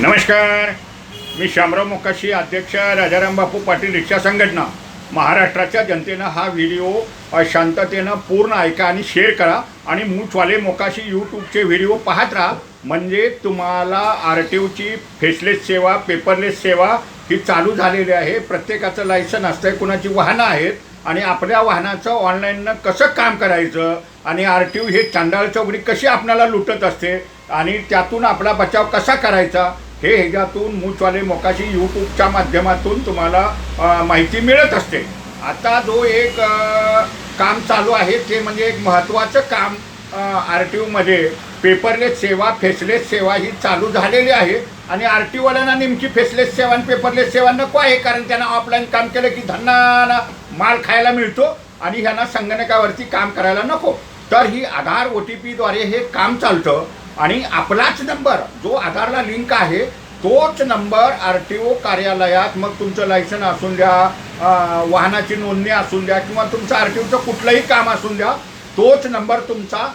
नमस्कार. मी शामराव मोकाशी अध्यक्ष राजाराम बापू पाटील रिक्षा संघटना. महाराष्ट्राच्या जनतेनं हा व्हिडिओ शांततेनं पूर्ण ऐका आणि शेअर करा आणि मूचवाले मोकाशी यूट्यूबचे व्हिडिओ पाहत राहा. म्हणजे तुम्हाला आर टी ओची फेसलेस सेवा पेपरलेस सेवा ही चालू झालेली आहे. प्रत्येकाचं लायसन असतंय कुणाची वाहनं आहेत आणि आपल्या वाहनाचं ऑनलाईननं कसं काम करायचं आणि आर टी ओ हे चांडाळ चौकडी कशी आपणाला लुटत असते आणि त्यातून आपला बचाव कसा करायचा हे ह्याच्यातून मूचवाले मोकाशी यूट्यूबच्या माध्यमातून तुम्हाला माहिती मिळत असते. आता जो एक काम चालू आहे ते म्हणजे एक महत्त्वाचं काम आर टी ओमध्ये पेपरलेस सेवा फेसलेस सेवा ही चालू झालेली आहे. आणि आर टी ओवाल्यांना नेमकी फेसलेस सेवा आणि पेपरलेस सेवा नको आहे कारण त्यांना ऑफलाईन काम केलं की धन्ना माल खायला मिळतो आणि ह्यांना संगणकावरती काम करायला नको. तर ही आधार ओ टी पीद्वारे हे काम चालतं. आणि आपलाच नंबर जो आधारला लिंक आहे तोच नंबर आर टी ओ कार्यालयात मग तुमचं लायसन असून द्या वाहनाची नोंदणी असून द्या किंवा तुमचं आर टी ओचं कुठलंही काम असून द्या तोच नंबर तुमचा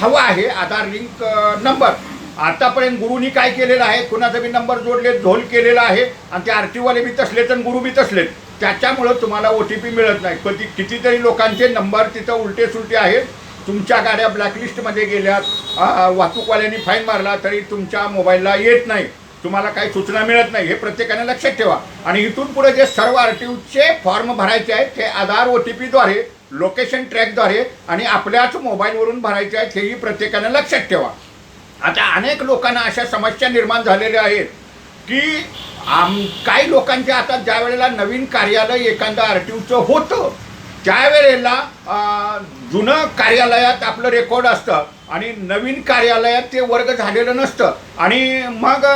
हवा आहे आधार लिंक नंबर. आतापर्यंत गुरुनी काय केलेलं आहे कुणाचा बी नंबर जोडले ढोल केलेला आहे आणि ते आर टी ओवाले बी तसलेत आणि गुरु बी तसलेत त्याच्यामुळं तुम्हाला ओ टी पी मिळत नाही. कधी कितीतरी लोकांचे नंबर तिथं उलटे सुलटे आहेत. तुमच्या गाड्या ब्लॅकलिस्टमध्ये गेल्यात वाहतूकवाल्यांनी फाईन मारला तरी तुमच्या मोबाईलला येत नाही. तुम्हाला काही सूचना मिळत नाही हे प्रत्येकाने लक्षात ठेवा. आणि इथून पुढे जे सर्व आर टी ओचे फॉर्म भरायचे आहेत ते आधार ओ टी पीद्वारे लोकेशन ट्रॅकद्वारे आणि आपल्याच मोबाईलवरून भरायचे आहेत हेही प्रत्येकाने लक्षात ठेवा. आता अनेक लोकांना अशा समस्या निर्माण झालेल्या आहेत की आम काही लोकांच्या आता ज्या वेळेला नवीन कार्यालय एखादं आर टी ओचं होतं त्यावेळेला जुनं कार्यालयात आपलं रेकॉर्ड असतं आणि नवीन कार्यालयात ते वर्ग झालेलं नसतं. आणि मग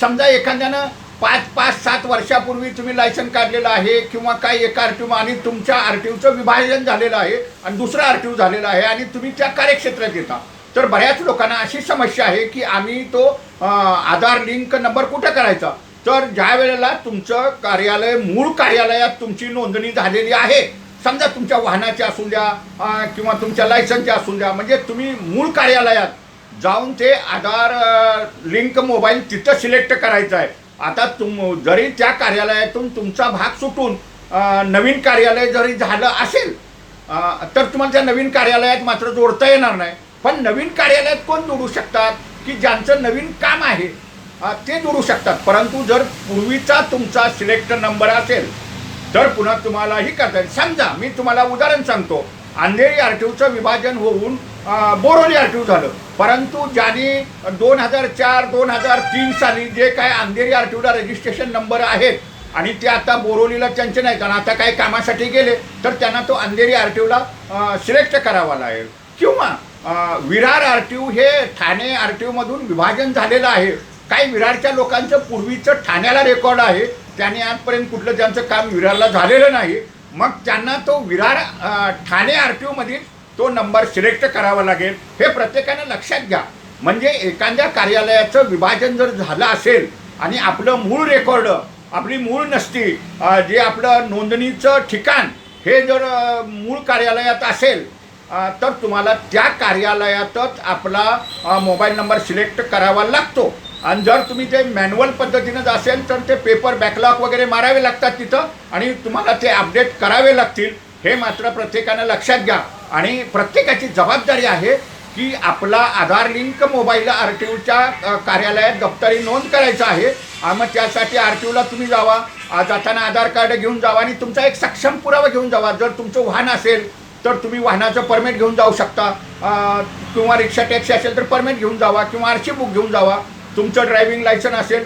समजा एखाद्यानं पाच पाच सात वर्षापूर्वी तुम्ही लायसन काढलेलं आहे किंवा काही एका आर टी आणि तुमच्या आर टी ओचं विभाजन झालेलं आहे आणि दुसरं आर टी ओ झालेलं आहे आणि तुम्ही त्या कार्यक्षेत्रात येता. तर बऱ्याच लोकांना अशी समस्या आहे की आम्ही तो आधार लिंक नंबर कुठं करायचा? तर ज्या वेळेला तुमचं कार्यालय मूळ कार्यालयात तुमची नोंदणी झालेली आहे समजा तुमच्या वाहनाचे असून द्या किंवा तुमच्या लायसनच्या असून द्या म्हणजे तुम्ही मूळ कार्यालयात जाऊन ते आधार लिंक मोबाईल तिथं सिलेक्ट करायचं आहे. आता तुम जरी त्या कार्यालयातून तुमचा भाग सुटून नवीन कार्यालय जरी झालं असेल तर तुम्हाला त्या नवीन कार्यालयात मात्र जोडता येणार नाही. पण नवीन कार्यालयात कोण जोडू शकतात? की ज्यांचं नवीन काम आहे ते जोडू शकतात. परंतु जर पूर्वीचा तुमचा सिलेक्ट नंबर असेल तर पुन्हा तुम्हालाही करता येईल. समजा मी तुम्हाला उदाहरण सांगतो. अंधेरी आर टी ओचं विभाजन होऊन बोरोली आर टी ओ झालं. परंतु ज्यांनी दोन हजार चार दोन हजार तीन साली जे काय अंधेरी आर टी ओला रजिस्ट्रेशन नंबर आहेत आणि ते आता बोरोलीला त्यांचे नाही कारण आता काही कामासाठी गेले तर त्यांना तो अंधेरी आर टी ओला सिलेक्ट करावा लागेल. किंवा विरार आर टी ओ हे ठाणे आर टी ओमधून विभाजन झालेलं आहे. काही विरारच्या लोकांचं पूर्वीचं ठाण्याला रेकॉर्ड आहे. त्याने आजपर्यंत कुठलं त्यांचं काम विरारला झालेलं नाही मग त्यांना तो विरार ठाणे आर टी ओमधील तो नंबर सिलेक्ट करावा लागेल हे प्रत्येकानं लक्षात घ्या. म्हणजे एखाद्या कार्यालयाचं विभाजन जर झालं असेल आणि आपलं मूळ रेकॉर्ड आपली मूळ नसती जे आपलं नोंदणीचं ठिकाण हे जर मूळ कार्यालयात असेल तर तुम्हाला त्या कार्यालयातच आपला मोबाईल नंबर सिलेक्ट करावा लागतो. आणि जर तुम्ही ते मॅन्युअल पद्धतीनं असेल तर ते पेपर बॅकलॉग वगैरे मारावे लागतात तिथं आणि तुम्हाला ते अपडेट करावे लागतील. हे मात्र प्रत्येकानं लक्षात घ्या. आणि प्रत्येकाची जबाबदारी आहे की आपला Aadhaar link mobile R T ओच्या कार्यालयात दप्तरी नोंद करायचं आहे. मग त्यासाठी आर टी ओला तुम्ही जावा. जाताना आधार कार्ड घेऊन जावा आणि तुमचा एक सक्षम पुरावा घेऊन जावा. जर तुमचं वाहन असेल तर तुम्ही वाहनाचं परमिट घेऊन जाऊ शकता. किंवा रिक्षा टॅक्सी असेल तर परमिट घेऊन जावा किंवा आर सी बुक घेऊन जावा. तुमचं ड्रायव्हिंग लायसन असेल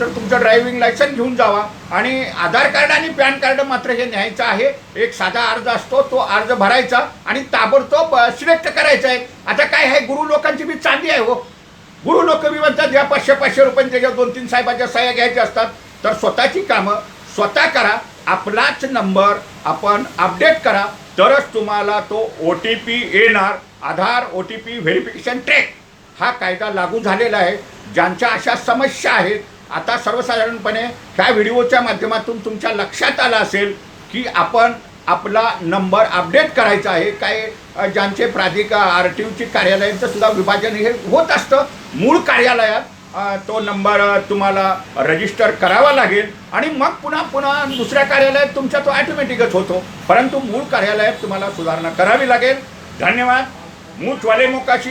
तर तुमचं ड्रायव्हिंग लायसन घेऊन जावा. आणि आधार कार्ड आणि पॅन कार्ड मात्र हे न्यायचं आहे. एक साधा अर्ज असतो तो अर्ज भरायचा आणि ताबडतोब सिलेक्ट करायचा आहे. आता काय आहे गुरु लोकांची बी चांदी आहे हो. गुरु लोक बी म्हणतात या पाचशे पाचशे रुपये त्याच्यावर दोन तीन साहेबाच्या सह्या घ्यायच्या असतात. तर स्वतःची कामं स्वतः करा. आपलाच नंबर आपण अपडेट करा. तरच तुम्हाला तो ओ टी पी येणार. Aadhaar O T P verification track. हा कायदा लागू झालेला आहे. ज्यांच्या अशा समस्या आहेत आता सर्वसाधारणपणे ह्या व्हिडिओच्या माध्यमातून तुमच्या लक्षात आलं असेल की आपण आपला नंबर अपडेट करायचा आहे. काय ज्यांचे प्राधिका आर टी ओची कार्यालयांचं सुद्धा विभाजन हे होत असतं. मूळ कार्यालयात तो नंबर तुम्हाला रजिस्टर करावा लागेल आणि मग पुन्हा पुन्हा दुसऱ्या कार्यालयात तुमचा तो ॲटोमॅटिकच होतो. परंतु मूळ कार्यालयात तुम्हाला सुधारणा करावी लागेल. धन्यवाद. मूचवाले मोकाशी